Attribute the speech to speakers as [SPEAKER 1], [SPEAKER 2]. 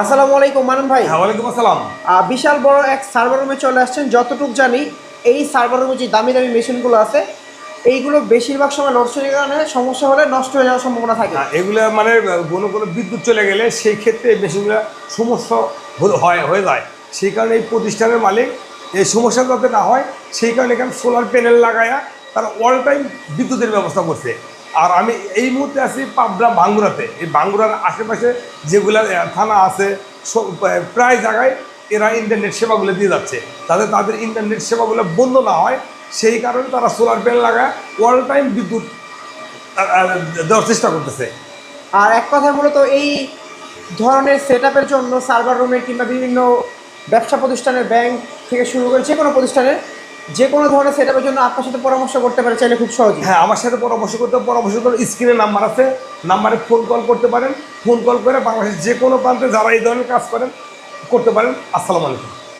[SPEAKER 1] আসসালামু আলাইকুম মানন ভাই।
[SPEAKER 2] হ্যাঁ ওয়ালাইকুম আসসালাম।
[SPEAKER 1] বিশাল বড় এক সার্ভার রুমে চলে আসছেন। যতটুকু জানি এই সার্ভার রুমে যে দামি দামি মেশিনগুলো আছে এইগুলো বেশিরভাগ সময় লোডশেডিং কারণে সমস্যা হলে নষ্ট হয়ে যাওয়ার সম্ভাবনা থাকে।
[SPEAKER 2] হ্যাঁ, এগুলো মানে কোনো কোনো বিদ্যুৎ চলে গেলে সেই ক্ষেত্রে মেশিনগুলো সমস্যা হয় হয়ে যায়। সেই কারণে এই প্রতিষ্ঠানের মালিক এই সমস্যা যাতে না হয় সেই কারণে এখানে সোলার প্যানেল লাগায়া তারা অল টাইম বিদ্যুতের ব্যবস্থা করছে। আর আমি এই মুহূর্তে আছি পাবনা বাঙ্গুরাতে। এই বাঙ্গুরার আশেপাশে যেগুলো থানা আছে প্রায় জায়গায় এরা ইন্টারনেট সেবাগুলো দিয়ে যাচ্ছে। তাতে তাদের ইন্টারনেট সেবাগুলো বন্ধ না হয়, সেই কারণে তারা সোলার প্যানেল লাগায় অল টাইম বিদ্যুৎ দেওয়ার চেষ্টা করতেছে।
[SPEAKER 1] আর এক কথায় মূলত এই ধরনের সেট জন্য সার্ভার রুমের কিংবা বিভিন্ন ব্যবসা প্রতিষ্ঠানের ব্যাংক থেকে শুরু করে যে কোনো প্রতিষ্ঠানের যে কোনো ধরনের সেট জন্য আপনার সাথে পরামর্শ করতে পারে, চাইলে খুব সহজ
[SPEAKER 2] হ্যাঁ আমার সাথে পরামর্শ করতে পরামর্শ করতে স্ক্রিনে নাম্বার আছে। নাম্বারে ফোন কল করতে পারেন। ফোন কল করে বাংলাদেশের যে কোনো প্রান্তে যারা এই ধরনের কাজ করেন, করতে পারেন। আসসালামু আলাইকুম।